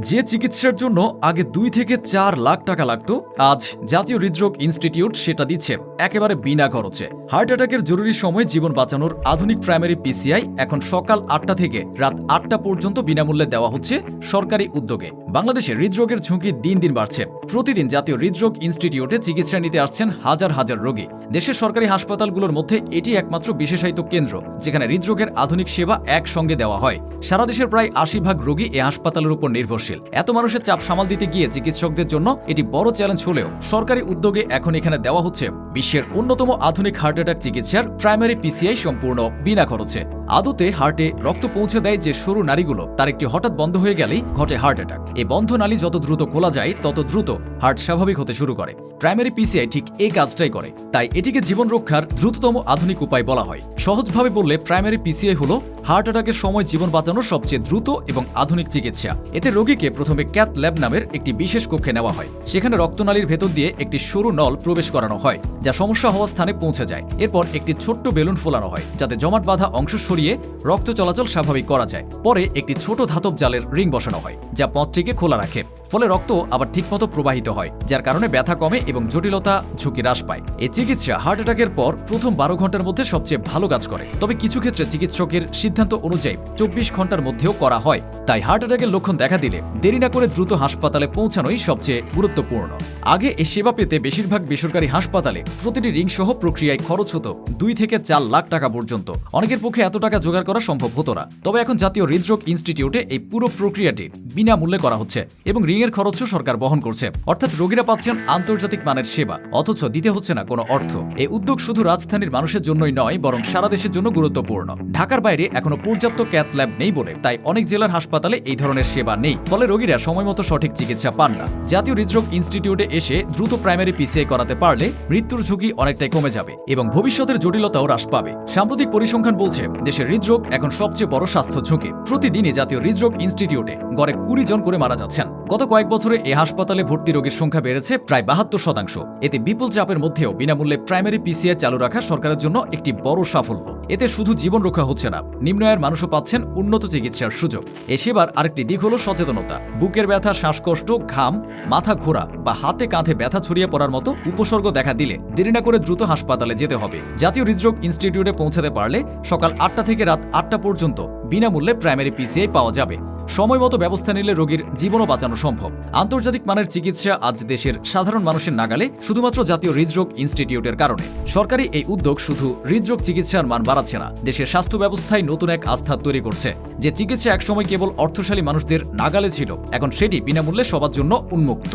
যে চিকিৎসার জন্য আগে দুই থেকে চার লাখ টাকা লাগতো, আজ জাতীয় হৃদরোগ ইনস্টিটিউট সেটা দিচ্ছে একেবারে বিনা খরচে। হার্ট অ্যাটাকের জরুরি সময় জীবন বাঁচানোর আধুনিক প্রাইমারি পিসিআই এখন সকাল আটটা থেকে রাত আটটা পর্যন্ত বিনামূল্যে দেওয়া হচ্ছে সরকারি উদ্যোগে। বাংলাদেশে হৃদরোগের ঝুঁকি দিন দিন বাড়ছে। প্রতিদিন জাতীয় হৃদরোগ ইনস্টিটিউটে চিকিৎসা নিতে আসছেন হাজার হাজার রোগী। দেশের সরকারি হাসপাতালগুলোর মধ্যে এটি একমাত্র বিশেষায়িত কেন্দ্র, যেখানে হৃদরোগের আধুনিক সেবা একসঙ্গে দেওয়া হয়। সারা দেশের প্রায় আশি ভাগ রোগী এ হাসপাতালের উপর নির্ভরশীল। এত মানুষের চাপ সামাল দিতে গিয়ে চিকিৎসকদের জন্য এটি বড় চ্যালেঞ্জ হলেও সরকারি উদ্যোগে এখন এখানে দেওয়া হচ্ছে বিশ্বের অন্যতম আধুনিক হার্ট অ্যাটাক চিকিৎসার প্রাইমারি পিসিআই সম্পূর্ণ বিনা খরচে। আদতে হার্টে রক্ত পৌঁছে দেয় যে সরু নারীগুলো, তার একটি হঠাৎ বন্ধ হয়ে গেলেই ঘটে হার্ট অ্যাটাক। এ বন্ধ নালী যত দ্রুত খোলা যায়, তত দ্রুত হার্ট স্বাভাবিক হতে শুরু করে। প্রাইমারি পিসিআই ঠিক এই কাজটাই করে। তাই এটিকে জীবন রক্ষার দ্রুততম আধুনিক উপায় বলা হয়। সহজভাবে বললে প্রাইমারি পিসিআই হলো হার্ট অ্যাটাকের সময় জীবন বাঁচানোর সবচেয়ে দ্রুত এবং আধুনিক চিকিৎসা। এতে রোগীকে প্রথমে ক্যাথ ল্যাব নামের একটি বিশেষ কক্ষে নেওয়া হয়। সেখানে রক্তনালীর ভেতর দিয়ে একটি সরু নল প্রবেশ করানো হয়, যা সমস্যা হওয়া স্থানে পৌঁছে যায়। এরপর একটি ছোট্ট বেলুন ফোলানো হয়, যাতে জমাট বাঁধা অংশ সরিয়ে রক্ত চলাচল স্বাভাবিক করা যায়। পরে একটি ছোট ধাতব জালের রিং বসানো হয়, যা পথটিকে খোলা রাখে। ফলে রক্ত আবার ঠিকমতো প্রবাহিত হয়, যার কারণে ব্যথা কমে এবং জটিলতা ঝুঁকি হ্রাস পায়। এই চিকিৎসা হার্ট অ্যাটাকের পর প্রথম বারো ঘণ্টার মধ্যে সবচেয়ে ভালো কাজ করে। তবে কিছু ক্ষেত্রে চিকিৎসকের সিদ্ধান্ত অনুযায়ী চব্বিশ ঘণ্টার মধ্যেও করা হয়। তাই হার্ট অ্যাটাকের লক্ষণ দেখা দিলে দেরি না করে দ্রুত হাসপাতালে পৌঁছানোই সবচেয়ে গুরুত্বপূর্ণ। আগে এই সেবা পেতে বেশিরভাগ বেসরকারি হাসপাতালে প্রতিটি রিং সহ প্রক্রিয়ায় খরচ হতো দুই থেকে চার লাখ টাকা পর্যন্ত। অনেকের পক্ষে এত টাকা জোগাড় করা সম্ভব হতো না। তবে এখন জাতীয় হৃদরোগ ইনস্টিটিউটে এই পুরো প্রক্রিয়াটি বিনামূল্যে করা হচ্ছে এবং রিং এর খরচও সরকার বহন করছে। অর্থাৎ রোগীরা পাচ্ছেন আন্তর্জাতিক মানের সেবা, অথচ দিতে হচ্ছে না কোনো অর্থ। এই উদ্যোগ শুধু রাজধানীর মানুষের জন্যই নয়, বরং সারা দেশের জন্য গুরুত্বপূর্ণ। ঢাকার বাইরে এখনও পর্যাপ্ত ক্যাথ ল্যাব নেই বলে, তাই অনেক জেলার হাসপাতালে এই ধরনের সেবা নেই। ফলে রোগীরা সময়মতো সঠিক চিকিৎসা পান না। জাতীয় হৃদরোগ ইনস্টিটিউটে এসে দ্রুত প্রাইমারি পিসিআই করাতে পারলে মৃত্যুর ঝুঁকি অনেকটাই কমে যাবে এবং ভবিষ্যতের জটিলতাও হ্রাস পাবে। সাম্প্রতিক পরিসংখ্যান বলছে, দেশের হৃদরোগ এখন সবচেয়ে বড় স্বাস্থ্য ঝুঁকি। প্রতিদিনই জাতীয় হৃদরোগ ইনস্টিটিউটে গড়ে কুড়ি জন করে মারা যাচ্ছেন। গত কয়েক বছরে এ হাসপাতালে ভর্তি রোগীর সংখ্যা বেড়েছে প্রায় বাহাত্তর শতাংশ। এতে বিপুল চাপের মধ্যেও বিনামূল্যে প্রাইমারি পিসিআই চালু রাখা সরকারের জন্য একটি বড় সাফল্য। এতে শুধু জীবন রক্ষা হচ্ছে না নিম্ন আয়ের মানুষও পাচ্ছেন উন্নত চিকিৎসার সুযোগ। এ সেবার আরেকটি দিক হল সচেতনতা। বুকের ব্যথা, শ্বাসকষ্ট, ঘাম, মাথা ঘোরা বা হাতে কাঁধে ব্যথা ছড়িয়ে পড়ার মতো উপসর্গ দেখা দিলে দেরি না করে দ্রুত হাসপাতালে যেতে হবে। জাতীয় হৃদরোগ ইনস্টিটিউটে পৌঁছাতে পারলে সকাল আটটা থেকে রাত আটটা পর্যন্ত বিনামূল্যে প্রাইমারি পিসিআই পাওয়া যাবে। সময় মতো ব্যবস্থা নিলে রোগীর জীবনও বাঁচানো সম্ভব। আন্তর্জাতিক মানের চিকিৎসা আজ দেশের সাধারণ মানুষের নাগালে, শুধুমাত্র জাতীয় হৃদরোগ ইনস্টিটিউটের কারণে। সরকারি এই উদ্যোগ শুধু হৃদরোগ চিকিৎসার মান বাড়াচ্ছে না, দেশের স্বাস্থ্য ব্যবস্থায় নতুন এক আস্থা তৈরি করছে, যে চিকিৎসা একসময় কেবল অর্থশালী মানুষদের নাগালে ছিল, এখন সেটি বিনামূল্যে সবার জন্য উন্মুক্ত।